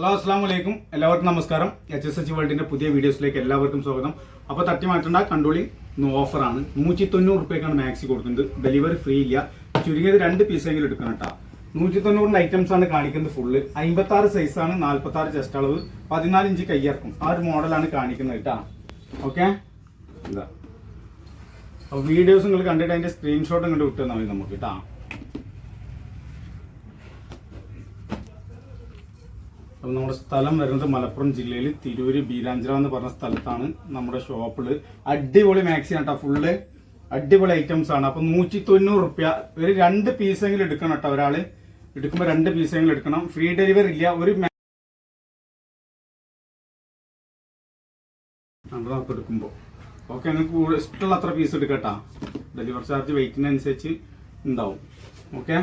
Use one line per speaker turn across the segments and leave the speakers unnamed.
Hello അസ്സാം വലൈക്കും എല്ലാവർക്കും നമസ്കാരം. എച്ച് എസ് എച്ച് വേൾഡിന്റെ പുതിയ വീഡിയോസിലേക്ക് എല്ലാവർക്കും സ്വാഗതം. അപ്പോൾ തട്ടി മാറ്റേണ്ട കണ്ടോളി ഓഫറാണ്. നൂറ്റി തൊണ്ണൂറ് റുപ്യക്കാണ് മാക്സി കൊടുക്കുന്നത്. ഡെലിവറി ഫ്രീ ഇല്ല. ചുരുങ്ങിയത് രണ്ട് പീസെങ്കിലും എടുക്കണം കേട്ടോ നൂറ്റി തൊണ്ണൂറിന്റെ ഐറ്റംസ് ആണ് കാണിക്കുന്നത് ഫുള്ള് അമ്പത്തി ആറ് സൈസാണ് നാൽപ്പത്തി ആറ് ചെസ്റ്റ് അളവ് പതിനാല് ഇഞ്ച് കയ്യിറക്കും ആ ഒരു മോഡലാണ് കാണിക്കുന്നത് കേട്ടോ ഓക്കെ വീഡിയോസ് നിങ്ങൾ കണ്ടിട്ട് അതിന്റെ സ്ക്രീൻഷോട്ട് ഇങ്ങോട്ട് വിട്ടു തന്നാൽ മതി നമുക്ക് കേട്ടോ അപ്പം നമ്മുടെ സ്ഥലം വരുന്നത് മലപ്പുറം ജില്ലയിൽ തിരൂര് ബീരാഞ്ചിറ എന്ന് പറഞ്ഞ സ്ഥലത്താണ് നമ്മുടെ ഷോപ്പിൽ. അടിപൊളി മാക്സി കേട്ടോ ഫുള്ള് അടിപൊളി ഐറ്റംസ് ആണ്. അപ്പം നൂറ്റി തൊണ്ണൂറ് റുപ്യ. ഒരു രണ്ട് പീസെങ്കിലും എടുക്കണം കേട്ടോ ഒരാൾ എടുക്കുമ്പോൾ രണ്ട് പീസെങ്കിലും എടുക്കണം. ഫ്രീ ഡെലിവറി ഇല്ല. ഒരു എടുക്കുമ്പോൾ ഓക്കെ നിങ്ങൾക്ക് ഇഷ്ടമുള്ള അത്ര പീസ് എടുക്കട്ടാ. ഡെലിവറി ചാർജ് വെയിറ്റിനനുസരിച്ച് ഉണ്ടാവും. ഓക്കെ?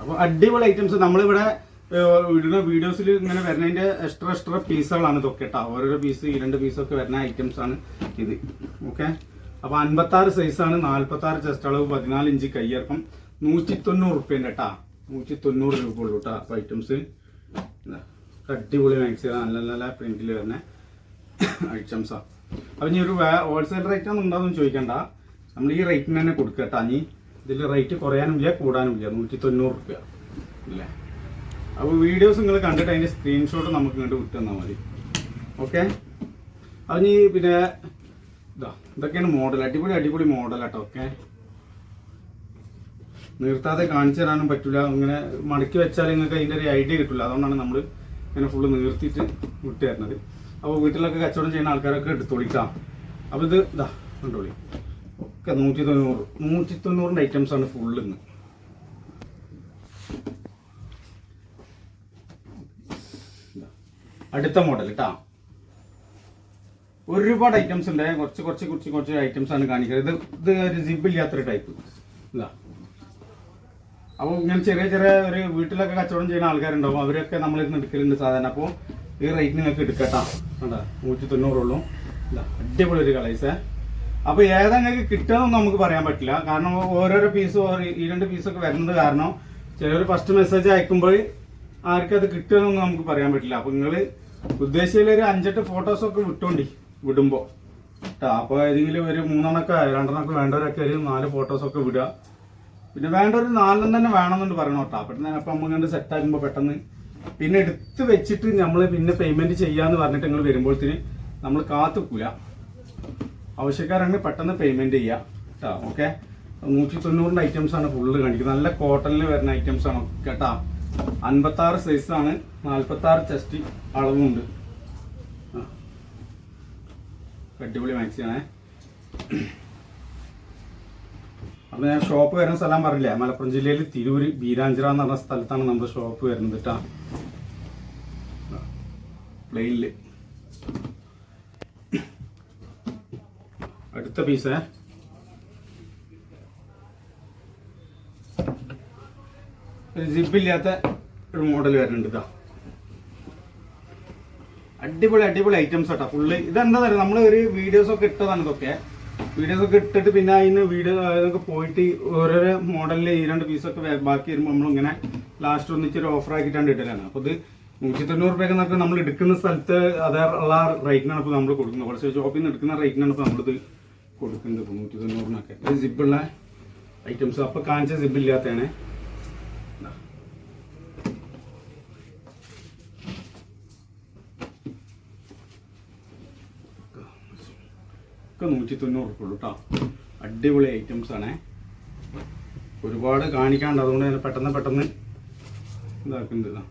അപ്പോൾ അടിപൊളി ഐറ്റംസ് നമ്മളിവിടെ ഇടുന്ന വീഡിയോസിൽ ഇങ്ങനെ വരുന്നതിന്റെ എക്സ്ട്രാ എക്സ്ട്രാ പീസുകളാണ് ഇതൊക്കെ കേട്ടോ. ഓരോരോ പീസ് ഈ രണ്ട് പീസൊക്കെ വരുന്ന ഐറ്റംസ് ആണ് ഇത്. ഓക്കെ അപ്പോൾ അൻപത്തി ആറ് സൈസാണ് നാല്പത്തി ആറ് ചെസ്റ്റ് അളവ് പതിനാല് ഇഞ്ച് കയ്യിറക്കം നൂറ്റി തൊണ്ണൂറ് റുപ്യന്റെ കേട്ടാ നൂറ്റി തൊണ്ണൂറ് രൂപ ഉള്ളൂ കേട്ടോ അപ്പോൾ ഐറ്റംസ് അടിപൊളി മാക്സി നല്ല നല്ല പ്രിന്റിൽ വരുന്ന ഐറ്റംസാണ് അപ്പം ഇനി ഒരു ഹോൾസെയിൽ റേറ്റ് ഒന്നും ഉണ്ടാവും ചോദിക്കണ്ട. നമ്മൾ ഈ റേറ്റിന് തന്നെ കൊടുക്കുക കേട്ടോ ഇനി ഇതിൽ റേറ്റ് കുറയാനുമില്ല കൂടാനുമില്ല നൂറ്റി തൊണ്ണൂറ് റുപ്യ ഇല്ലേ അപ്പോൾ വീഡിയോസ് നിങ്ങൾ കണ്ടിട്ട് അതിന്റെ സ്ക്രീൻഷോട്ട് നമുക്ക് ഇങ്ങോട്ട് വിട്ടു തന്നാൽ മതി ഓക്കെ അതിന് പിന്നെ ഇതാ ഇതൊക്കെയാണ് മോഡൽ അടിപൊളി അടിപൊളി മോഡൽ കേട്ടോ ഓക്കെ നിർത്താതെ കാണിച്ചു തരാനും പറ്റില്ല ഇങ്ങനെ മടക്കി വെച്ചാൽ നിങ്ങൾക്ക് അതിന്റെ ഒരു ഐഡിയ കിട്ടില്ല അതുകൊണ്ടാണ് നമ്മൾ ഇങ്ങനെ ഫുള്ള് നിർത്തിയിട്ട് വിട്ടു തരുന്നത്. അപ്പോൾ വീട്ടിലൊക്കെ കച്ചവടം ചെയ്യുന്ന ആൾക്കാരൊക്കെ എടുത്തോളിക്കാം അപ്പോൾ ഇത് ഇതാ കണ്ടോളി. ഒക്കെ നൂറ്റി തൊണ്ണൂറ് നൂറ്റി തൊണ്ണൂറിന്റെ ഐറ്റംസ് ആണ് ഫുള്ള് ഇന്ന് അടുത്ത മോഡൽ കേട്ടാ ഒരുപാട് ഐറ്റംസ് ഉണ്ട്. കുറച്ച് കുറച്ച് കുറച്ച് കുറച്ച് ഐറ്റംസ് ആണ് കാണിക്കുന്നത്. ഇത് ഇത് ഒരു ജിബ് ഇല്ലാത്തൊരു ടൈപ്പ് ഇതാ. അപ്പോൾ ഇങ്ങനെ ചെറിയ ചെറിയ ഒരു വീട്ടിലൊക്കെ കച്ചവടം ചെയ്യുന്ന ആൾക്കാരുണ്ടാവും. അവരൊക്കെ നമ്മളിരുന്ന് എടുക്കലുണ്ട് സാധാരണ. അപ്പോൾ ഈ റേറ്റ് നിങ്ങൾക്ക് എടുക്കട്ടാ. കണ്ടാ? നൂറ്റി തൊണ്ണൂറുള്ളൂ ഇതാ അടിപൊളി ഒരു കളേഴ്സേ അപ്പോൾ ഏതാ നിങ്ങൾക്ക് നമുക്ക് പറയാൻ പറ്റില്ല. കാരണം ഓരോരോ പീസും ഈ രണ്ട് പീസൊക്കെ വരുന്നത് കാരണം ചിലർ ഫസ്റ്റ് മെസ്സേജ് അയക്കുമ്പോൾ ആർക്കും അത് കിട്ടുമെന്നൊന്നും നമുക്ക് പറയാൻ പറ്റില്ല. അപ്പോൾ നിങ്ങൾ ഉദ്ദേശിച്ച ഒരു അഞ്ചെട്ട് ഫോട്ടോസൊക്കെ വിട്ടോണ്ടി വിടുമ്പോ. കേട്ടോ അപ്പോൾ ഏതെങ്കിലും ഒരു മൂന്നെണ്ണൊക്കെ രണ്ടെണ്ണൊക്കെ വേണ്ടവരൊക്കെ ഒരു നാല് ഫോട്ടോസൊക്കെ വിടുക. പിന്നെ വേണ്ട ഒരു നാലെണ്ണം തന്നെ വേണമെന്നുണ്ട് പറയണം കേട്ടോ പെട്ടെന്ന് അപ്പം നമ്മൾ കണ്ട് സെറ്റ് ആകുമ്പോൾ പെട്ടെന്ന് പിന്നെ എടുത്ത് വെച്ചിട്ട് നമ്മൾ പിന്നെ പേയ്മെന്റ് ചെയ്യാന്ന് പറഞ്ഞിട്ട് നിങ്ങൾ വരുമ്പോഴത്തേന് നമ്മൾ കാത്തുക്കൂല. ആവശ്യക്കാരാണെങ്കിൽ പെട്ടെന്ന് പേയ്മെന്റ് ചെയ്യാം. കേട്ടോ ഓക്കെ നൂറ്റി ഐറ്റംസ് ആണ് ഫുള്ള് കാണിക്കുന്നത്. നല്ല കോട്ടണിൽ വരുന്ന ഐറ്റംസ് ആണ് കേട്ടാ? അൻപത്തി ആറ് സൈസാണ് നാൽപ്പത്തി ആറ് ചെസ്റ്റ് അളവുണ്ട്. അടിപൊളി മാക്സിയാണേ അപ്പൊ ഞാൻ ഷോപ്പ് വരുന്ന സ്ഥലം പറഞ്ഞില്ലേ? മലപ്പുറം ജില്ലയിൽ തിരൂര് ബീരാഞ്ചിറ എന്ന് പറഞ്ഞ സ്ഥലത്താണ് നമ്മുടെ ഷോപ്പ് വരുന്നത് കേട്ടാ പ്ലെയിനിൽ അടുത്ത പീസ് ജിബില്ലാത്ത ഒരു മോഡൽ വരുന്നുണ്ട് ഇതാ അടിപൊളി അടിപൊളി ഐറ്റംസ് കേട്ടോ ഫുള്ള് ഇതെന്താ പറയുക നമ്മൾ ഒരു വീഡിയോസ് ഒക്കെ ഇട്ടതാണ് ഇതൊക്കെ. വീഡിയോസ് ഒക്കെ ഇട്ടിട്ട് പിന്നെ അതിന് വീഡിയോ അതൊക്കെ പോയിട്ട് ഓരോരോ മോഡലിൽ ഈ രണ്ട് പീസൊക്കെ ബാക്കി വരുമ്പോൾ നമ്മളിങ്ങനെ ലാസ്റ്റ് ഒന്നിച്ചൊരു ഓഫർ ആക്കിയിട്ടാണ് ഇടലാണ്. അപ്പോൾ ഇത് നൂറ്റി തൊണ്ണൂറ് രൂപയൊക്കെ നമുക്ക് നമ്മൾ എടുക്കുന്ന സ്ഥലത്ത് അതേ ഉള്ള റേറ്റിനാണ് ഇപ്പോൾ നമ്മൾ കൊടുക്കുന്നത്. കുറച്ച് ഷോപ്പിൽ നിന്ന് എടുക്കുന്ന റേറ്റിനാണ് ഇപ്പോൾ നമ്മളിത് കൊടുക്കുന്നത്. ഇപ്പോൾ നൂറ്റി തൊണ്ണൂറിനൊക്കെ ഇത് സിബുള്ള ഐറ്റംസ് അപ്പോൾ കാണിച്ച സിബ് ഒക്കെ നൂറ്റി തൊണ്ണൂറ് ഉള്ളൂ കേട്ടോ അടിപൊളി ഐറ്റംസ് ആണേ. ഒരുപാട് കാണിക്കാണ്ട് അതുകൊണ്ട് തന്നെ പെട്ടെന്ന് പെട്ടെന്ന് ഇതാക്കുന്നത് ഇതാ.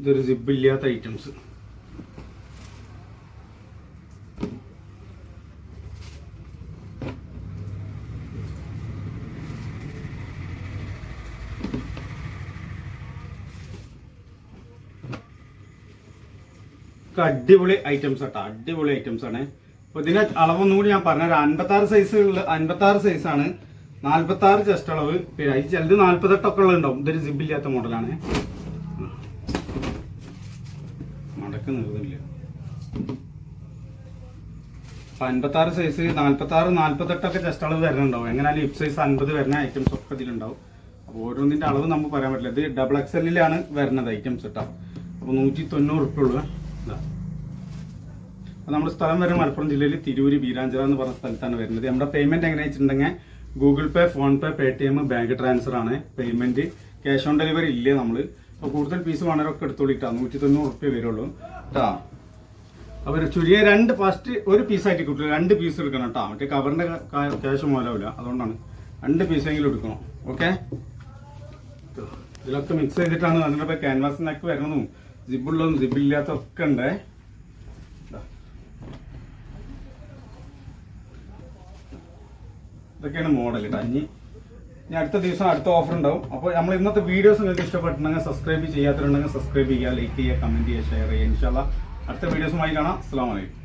ഇതൊരു സിബ് ഇല്ലാത്ത ഐറ്റംസ് ഒക്കെ അടിപൊളി ഐറ്റംസ് കേട്ടോ അടിപൊളി ഐറ്റംസ് ആണ്. അപ്പൊ ഇതിന്റെ അളവൊന്നും കൂടി ഞാൻ പറഞ്ഞുതരാം. അൻപത്തി ആറ് സൈസ് അൻപത്തി ആറ് സൈസ് ആണ്. നാല്പത്തി ആറ് ചെസ്റ്റ് അളവ്. പിന്നെ ഈ ചിലത് നാല്പത്തെട്ടൊക്കെ ഉള്ളതുണ്ടാവും ഇതൊരു സിബ് ഇല്ലാത്ത മോഡലാണ് മടക്ക് നിർന്നില്ല അപ്പൊ അൻപത്തി ആറ് സൈസ് നാല്പത്തി ആറ് നാല്പത്തെട്ടൊക്കെ ചെസ്റ്റ് അളവ് വരുന്നുണ്ടാവും. എങ്ങനെയാണ് ഇപ്പ് സൈസ് അൻപത് വരുന്ന ഐറ്റംസ് ഒക്കെ ഇതിലുണ്ടാവും. അപ്പോൾ ഓരോന്നിന്റെ അളവ് നമുക്ക് പറയാൻ പറ്റില്ല. ഇത് ഡബിൾ എക്സലിലാണ് വരുന്നത് ഐറ്റംസ് കേട്ടോ അപ്പോൾ നൂറ്റി തൊണ്ണൂറ് ഉള്ളു. അപ്പോൾ നമ്മുടെ സ്ഥലം വരുന്നത് മലപ്പുറം ജില്ലയിൽ തിരൂര് ബീരാഞ്ചിറ എന്ന് പറഞ്ഞ സ്ഥലത്താണ് വരുന്നത്. നമ്മുടെ പേയ്മെന്റ് എങ്ങനെ വെച്ചിട്ടുണ്ടെങ്കിൽ Google pay PhonePe Paytm bank transfer ആണ് പേയ്മെന്റ് ക്യാഷ് ഓൺ ഡെലിവറി ഇല്ല നമ്മൾ അപ്പോൾ കൂടുതൽ പീസ് വേണമൊക്കെ എടുത്തോളിട്ടാ. നൂറ്റി തൊണ്ണൂറ് റുപ്യ വരുള്ളൂ കേട്ടാ അവർ ചുരിയ രണ്ട് ഫസ്റ്റ് ഒരു പീസായിട്ട് കിട്ടില്ല രണ്ട് പീസ് എടുക്കണം കേട്ടോ മറ്റേ കവറിന്റെ ക്യാഷ് മൂലമില്ല അതുകൊണ്ടാണ്. രണ്ട് പീസെങ്കിലും എടുക്കണം. ഓക്കെ ഇതിലൊക്കെ മിക്സ് ചെയ്തിട്ടാണ് അതിന്റെ ക്യാൻവാസിനൊക്കെ വരുന്നതും ജിബുള്ളതും ജിബില്ലാത്തതൊക്കെ ഉണ്ടേ. ഇതൊക്കെയാണ് മോഡൽ കേട്ടോ ഇനി ഇനി അടുത്ത ദിവസം അടുത്ത ഓഫർ ഉണ്ടാവും. അപ്പോൾ നമ്മൾ ഇന്നത്തെ വീഡിയോസ് നിങ്ങൾക്ക് ഇഷ്ടപ്പെട്ടിട്ടുണ്ടെങ്കിൽ സബ്സ്ക്രൈബ് ചെയ്യാത്തവരുണ്ടെങ്കിൽ സബ്സ്ക്രൈബ് ചെയ്യുക ലൈക്ക് ചെയ്യുക കമന്റ് ചെയ്യുക ഷെയർ ചെയ്യുക. ഇൻഷാല്ല അടുത്ത വീഡിയോസുമായി കാണാം. അസ്സാം വലൈക്കും